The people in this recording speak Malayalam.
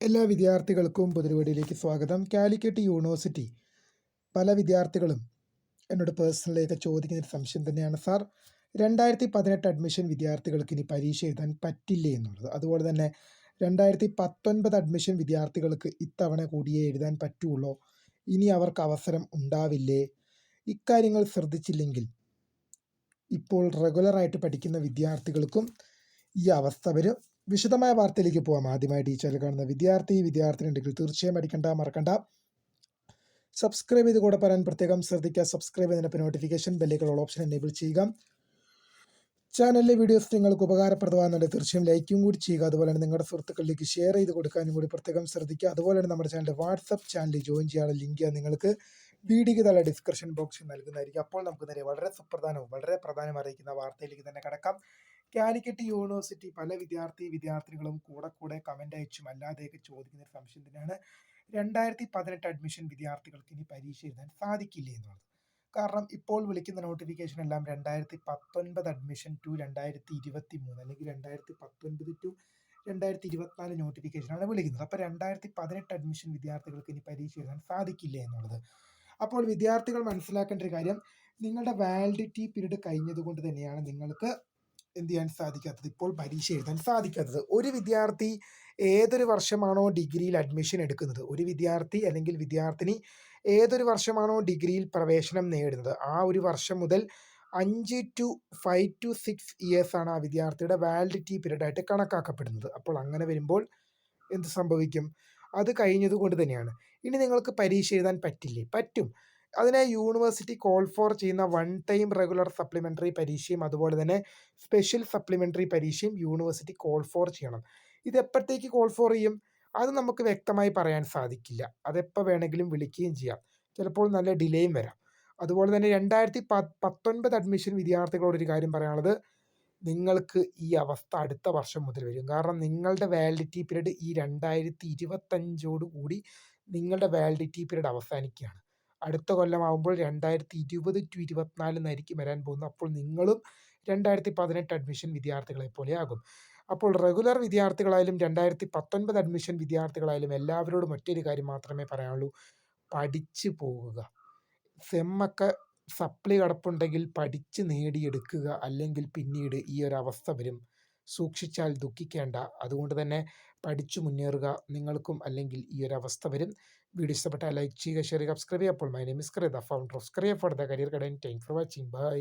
എല്ലാ വിദ്യാർത്ഥികൾക്കും പൊതുപരിപാടിയിലേക്ക് സ്വാഗതം. കാലിക്കറ്റ് യൂണിവേഴ്സിറ്റി പല വിദ്യാർത്ഥികളും എന്നോട് പേഴ്സണലിയൊക്കെ ചോദിക്കുന്ന ഒരു സംശയം തന്നെയാണ് സാർ രണ്ടായിരത്തി പതിനെട്ട് അഡ്മിഷൻ വിദ്യാർത്ഥികൾക്ക് ഇനി പരീക്ഷ എഴുതാൻ പറ്റില്ല എന്നുള്ളത്? അതുപോലെ തന്നെ രണ്ടായിരത്തി പത്തൊൻപത് അഡ്മിഷൻ വിദ്യാർത്ഥികൾക്ക് ഇത്തവണ കൂടിയേ എഴുതാൻ പറ്റുള്ളൂ. ഇനി അവർക്ക് അവസരം ഉണ്ടാവില്ലേ? ഇക്കാര്യങ്ങൾ ശ്രദ്ധിച്ചില്ലെങ്കിൽ ഇപ്പോൾ റെഗുലറായിട്ട് പഠിക്കുന്ന വിദ്യാർത്ഥികൾക്കും ഈ അവസ്ഥ വരും. വിശദമായ വാർത്തയിലേക്ക് പോകാം ആദ്യമായി ചാനൽ കാണുന്ന വിദ്യാർത്ഥി വിദ്യാർത്ഥിനി ഉണ്ടെങ്കിൽ തീർച്ചയായും അടിക്കണ്ട മറക്കണ്ട. സബ്സ്ക്രൈബ് ചെയ്ത് കൂടെ പറയാൻ പ്രത്യേകം ശ്രദ്ധിക്കുക. സബ്സ്ക്രൈബ് ചെയ്തതിനൊപ്പം നോട്ടിഫിക്കേഷൻ ബെല്ലുകൾ ഓപ്ഷൻ എനേബിൾ ചെയ്യുക. ചാനലിലെ വീഡിയോസ് നിങ്ങൾക്ക് ഉപകാരപ്രദമാകുന്നുണ്ട്. തീർച്ചയായും ലൈക്കും കൂടി ചെയ്യുക. അതുപോലെ തന്നെ നിങ്ങളുടെ സുഹൃത്തുക്കളിലേക്ക് ഷെയർ ചെയ്ത് കൊടുക്കാനും കൂടി പ്രത്യേകം ശ്രദ്ധിക്കുക. അതുപോലെ തന്നെ നമ്മുടെ ചാനലിന്റെ വാട്സപ്പ് ചാനൽ ജോയിൻ ചെയ്യാനുള്ള ലിങ്ക് നിങ്ങൾക്ക് വീഡിയോയ്ക്ക് തല ഡിസ്ക്രിപ്ഷൻ ബോക്സിൽ നൽകുന്നതായിരിക്കും. അപ്പോൾ നമുക്ക് നേരെ വളരെ സുപ്രധാനവും വളരെ പ്രധാനം അറിയിക്കുന്ന വാർത്തയിലേക്ക് തന്നെ കിടക്കാം. കാലിക്കറ്റ് യൂണിവേഴ്സിറ്റി പല വിദ്യാർത്ഥി വിദ്യാർത്ഥികളും കൂടെ കൂടെ കമന്റ് അയച്ചും അല്ലാതെയൊക്കെ ചോദിക്കുന്ന ഒരു സംശയം തന്നെയാണ്. രണ്ടായിരത്തി പതിനെട്ട് അഡ്മിഷൻ വിദ്യാർത്ഥികൾക്ക് ഇനി പരീക്ഷ എഴുതാൻ സാധിക്കില്ല എന്നുള്ളത്. കാരണം ഇപ്പോൾ വിളിക്കുന്ന നോട്ടിഫിക്കേഷൻ എല്ലാം രണ്ടായിരത്തി പത്തൊൻപത് അഡ്മിഷൻ ടു രണ്ടായിരത്തി ഇരുപത്തി മൂന്ന് അല്ലെങ്കിൽ രണ്ടായിരത്തി പത്തൊൻപത് ടു രണ്ടായിരത്തി ഇരുപത്തിനാല് നോട്ടിഫിക്കേഷനാണ് വിളിക്കുന്നത്. അപ്പോൾ രണ്ടായിരത്തി പതിനെട്ട് അഡ്മിഷൻ വിദ്യാർത്ഥികൾക്ക് ഇനി പരീക്ഷ എഴുതാൻ സാധിക്കില്ല എന്നുള്ളത്. അപ്പോൾ വിദ്യാർത്ഥികൾ മനസ്സിലാക്കേണ്ട ഒരു കാര്യം നിങ്ങളുടെ വാലിഡിറ്റി പീരീഡ് കഴിഞ്ഞതുകൊണ്ട് തന്നെയാണ് നിങ്ങൾക്ക് എന്ത് ചെയ്യാൻ സാധിക്കാത്തത്? ഇപ്പോൾ പരീക്ഷ എഴുതാൻ സാധിക്കാത്തത്. ഒരു വിദ്യാർത്ഥി ഏതൊരു വർഷമാണോ ഡിഗ്രിയിൽ അഡ്മിഷൻ എടുക്കുന്നത്? ഒരു വിദ്യാർത്ഥി അല്ലെങ്കിൽ വിദ്യാർത്ഥിനി ഏതൊരു വർഷമാണോ ഡിഗ്രിയിൽ പ്രവേശനം നേടുന്നത്? ആ ഒരു വർഷം മുതൽ അഞ്ച് two five two six years ആണ് ആ വിദ്യാർത്ഥിയുടെ വാലിഡിറ്റി പീരീഡ് ആയിട്ട് കണക്കാക്കപ്പെടുന്നത്. അപ്പോൾ അങ്ങനെ വരുമ്പോൾ എന്ത് സംഭവിക്കും? അത് കഴിഞ്ഞതുകൊണ്ട് തന്നെയാണ്. ഇനി നിങ്ങൾക്ക് പരീക്ഷ എഴുതാൻ പറ്റില്ലേ? പറ്റും. അതിനെ യൂണിവേഴ്സിറ്റി കോൾ ഫോർ ചെയ്യുന്ന വൺ ടൈം റെഗുലർ സപ്ലിമെന്ററി പരീക്ഷയും അതുപോലെ തന്നെ സ്പെഷ്യൽ സപ്ലിമെന്ററി പരീക്ഷയും യൂണിവേഴ്സിറ്റി കോൾ ഫോർ ചെയ്യണം. ഇത് എപ്പോഴത്തേക്ക് കോൾ ഫോർ ചെയ്യും? അത് നമുക്ക് വ്യക്തമായി പറയാൻ സാധിക്കില്ല. അതെപ്പോൾ വേണമെങ്കിലും വിളിക്കുകയും ചെയ്യാം. ചിലപ്പോൾ നല്ല ഡിലേയും വരാം. അതുപോലെ തന്നെ രണ്ടായിരത്തി പത്തൊൻപത് അഡ്മിഷൻ വിദ്യാർത്ഥികളോട് ഒരു കാര്യം പറയാനുള്ളത്. നിങ്ങൾക്ക് ഈ അവസ്ഥ അടുത്ത വർഷം മുതൽ വരും. കാരണം നിങ്ങളുടെ വാലിഡിറ്റി പീരീഡ് ഈ രണ്ടായിരത്തി ഇരുപത്തഞ്ചോട് കൂടി നിങ്ങളുടെ വാലിഡിറ്റി പീരീഡ് അവസാനിക്കുകയാണ്. അടുത്ത കൊല്ലമാകുമ്പോൾ രണ്ടായിരത്തി ഇരുപത് ടു ഇരുപത്തിനാലിനായിരിക്കും വരാൻ പോകുന്നത്. അപ്പോൾ നിങ്ങളും രണ്ടായിരത്തി പതിനെട്ട് അഡ്മിഷൻ വിദ്യാർത്ഥികളെ പോലെ ആകും അപ്പോൾ റെഗുലർ വിദ്യാർത്ഥികളായാലും രണ്ടായിരത്തി പത്തൊൻപത് അഡ്മിഷൻ വിദ്യാർത്ഥികളായാലും എല്ലാവരോടും ഒറ്റൊരു കാര്യം മാത്രമേ പറയാനുള്ളൂ. പഠിച്ചു പോകുക സെമ്മൊക്കെ സപ്ലി കിടപ്പുണ്ടെങ്കിൽ പഠിച്ച് നേടിയെടുക്കുക അല്ലെങ്കിൽ പിന്നീട് ഈ ഒരു അവസ്ഥ വരും. സൂക്ഷിച്ചാൽ ദുഃഖിക്കേണ്ട. അതുകൊണ്ട് തന്നെ പഠിച്ചു മുന്നേറുക. നിങ്ങൾക്കും അല്ലെങ്കിൽ ഈ ഒരു അവസ്ഥ വരും. വീഡിയോ ഇഷ്ടപ്പെട്ടാൽ ലൈക്ക് ചെയ്യുക ഷെയർ ചെയ്യുക സബ്സ്ക്രൈബ് ചെയ്യുക. അപ്പോൾ my name is Kariya the founder of Scriya for the career guidance thank for watching bye